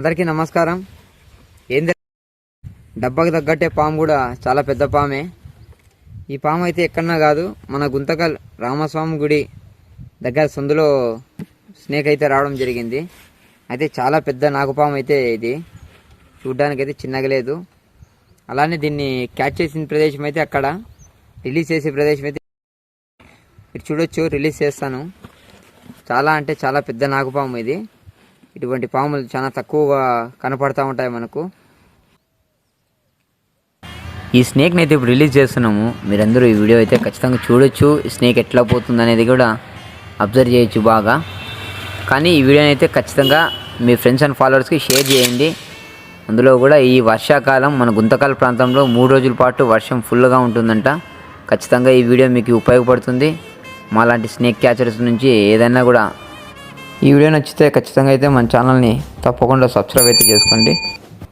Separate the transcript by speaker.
Speaker 1: అందరికీ నమస్కారం. ఏం డబ్బాకి తగ్గట్టే పాము కూడా చాలా పెద్ద పామే. ఈ పాము అయితే ఎక్కడన్నా కాదు మన గుంతకల్ రామస్వామి గుడి దగ్గర సందులో స్నేక్ అయితే రావడం జరిగింది. అయితే చాలా పెద్ద నాగుపాము అయితే ఇది. చూడ్డానికి అయితే చిన్నగా లేదు. అలానే దీన్ని క్యాచ్ చేసిన ప్రదేశం అయితే అక్కడ. రిలీజ్ చేసే ప్రదేశం అయితే మీరు చూడొచ్చు రిలీజ్ చేస్తాను. చాలా అంటే చాలా పెద్ద నాగుపాము ఇది. ఇటువంటి పాములు చాలా తక్కువగా కనపడతా ఉంటాయి మనకు. ఈ స్నేక్ని అయితే ఇప్పుడు రిలీజ్ చేస్తున్నాము. మీరందరూ ఈ వీడియో అయితే ఖచ్చితంగా చూడొచ్చు. ఈ స్నేక్ ఎట్లా పోతుంది అనేది కూడా అబ్జర్వ్ చేయొచ్చు బాగా. కానీ ఈ వీడియోని అయితే ఖచ్చితంగా మీ ఫ్రెండ్స్ అండ్ ఫాలోవర్స్కి షేర్ చేయండి. అందులో కూడా ఈ వర్షాకాలం మన గుంతకాల ప్రాంతంలో మూడు రోజుల పాటు వర్షం ఫుల్గా ఉంటుందంట. ఖచ్చితంగా ఈ వీడియో మీకు ఉపయోగపడుతుంది. మాలాంటి స్నేక్ క్యాచర్స్ నుంచి ఏదైనా కూడా ఈ వీడియో నచ్చితే ఖచ్చితంగా అయితే మన ఛానల్ని తప్పకుండా సబ్స్క్రైబ్ అయితే చేసుకోండి.